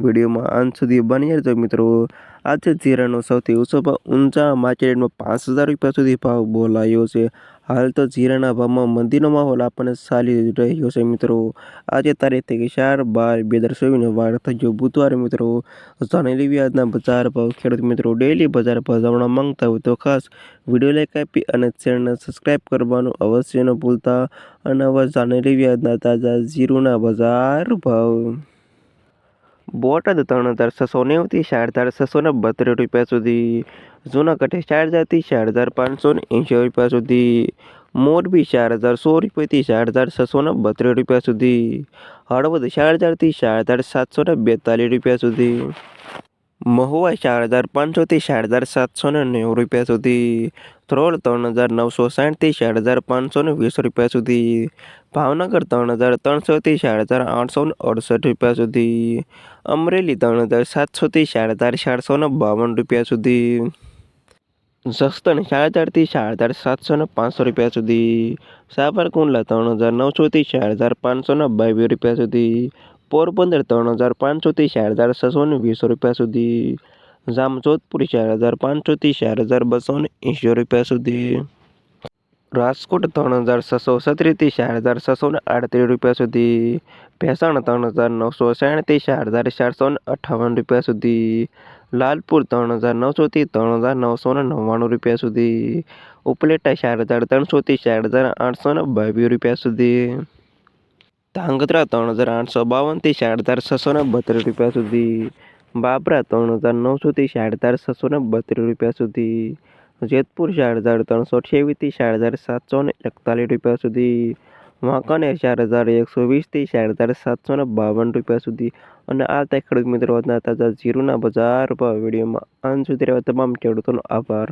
વિડીયોમાં અંત સુધી બની રહેજો મિત્રો. આજે જીરાનો સૌથી ઓછો ભાવ ઊંચા માર્કેટમાં પાંચ હજાર રૂપિયા સુધી ભાવ બોલાયો છે. હાલ તો જીરાના ભાવમાં મંદીનો માહોલ આપણને ચાલી રહ્યો છે મિત્રો. આજે તારીખ થઈ ચાર બાર બે હજાર ચોવીસનો વાર થઈ ગયો બુધવારે મિત્રો. જાણી લેવી આજના બજાર ભાવ. ખેડૂત મિત્રો ડેલી બજાર ભાવ જાણવા માંગતા હોય તો ખાસ વીડિયો લાઈક આપી અને ચેનલને સબસ્ક્રાઈબ કરવાનું અવશ્ય ન ભૂલતા. અને હવે જાણી લેવી આજના તાજા ઝીરોના બજાર ભાવ. બોટાદ ત્રણ હજાર છસો નેવથી ચાર હજાર છસો ને બત્રીસ રૂપિયા સુધી. જૂનાગઢે ચાર હજારથી ચાર હજાર પાંચસો ને એંશી રૂપિયા સુધી. મોરબી ચાર હજાર સો રૂપિયાથી ચાર હજાર છસો ને બત્રીસ રૂપિયા સુધી. હળવદ ચાર હજારથી ચાર હજાર સાતસો ને બેતાલીસ રૂપિયા સુધી. મહુવા ચાર હજાર પાંચસોથી ચાર હજાર સાતસો ને નેવું રૂપિયા સુધી. ધ્રોલ ત્રણ હજાર નવસો સાઠથી ચાર હજાર પાંચસો ને વીસ રૂપિયા સુધી. ભાવનગર ત્રણ હજાર ત્રણસોથી ચાર હજાર આઠસો ને અડસઠ રૂપિયા સુધી. અમરેલી ત્રણ હજાર સાતસોથી ચાર હજાર ચારસો ને બાવન રૂપિયા સુધી. જસદણ ચાર હજારથી ચાર હજાર સાતસો ને પાંચસો રૂપિયા સુધી. સાબરકુંડલા ત્રણ હજાર નવસોથી ચાર હજાર પાંચસો ને બાવીસ રૂપિયા સુધી. પોરબંદર ત્રણ હજાર પાંચસોથી ચાર હજાર છસો ને વીસ રૂપિયા સુધી. જામજોધપુર ચાર હજાર પાંચસોથી ચાર હજાર બસો ને એંશી રૂપિયા સુધી. રાજકોટ ત્રણ હજાર છસો છત્રીસથી ચાર હજાર છસો ને આડત્રીસ રૂપિયા સુધી. ભેસાણ ત્રણ હજાર નવસો સાઠથી ચાર હજાર ચારસો ને અઠ્ઠાવન રૂપિયા સુધી. લાલપુર ત્રણ હજાર નવસોથી ત્રણ હજાર નવસો ને નવ્વાણું રૂપિયા સુધી. ઉપલેટા ચાર હજાર ત્રણસોથી ચાર હજાર આઠસો ને બાવીસ રૂપિયા સુધી. ધાંગધ્રા ત્રણ હજાર આઠસો બાવનથી ચાર હજાર છસો ને બત્રીસ રૂપિયા સુધી. બાબરા ત્રણ હજાર નવસોથી ચાર હજાર છસો ને બત્રીસ રૂપિયા સુધી. જેતપુર ચાર હજાર ત્રણસો અઠ્યાવીસથી ચાર હજાર સાતસો ને એકતાલીસ રૂપિયા સુધી. વાંકાનેર ચાર હજાર એકસો વીસથી ચાર હજાર સાતસો ને બાવન રૂપિયા સુધી. અને આ તે ખેડૂત મિત્રો તાજા જીરુના બજાર પર વિડીયોમાં. અંત સુધી રહેવા તમામ ખેડૂતોનો આભાર.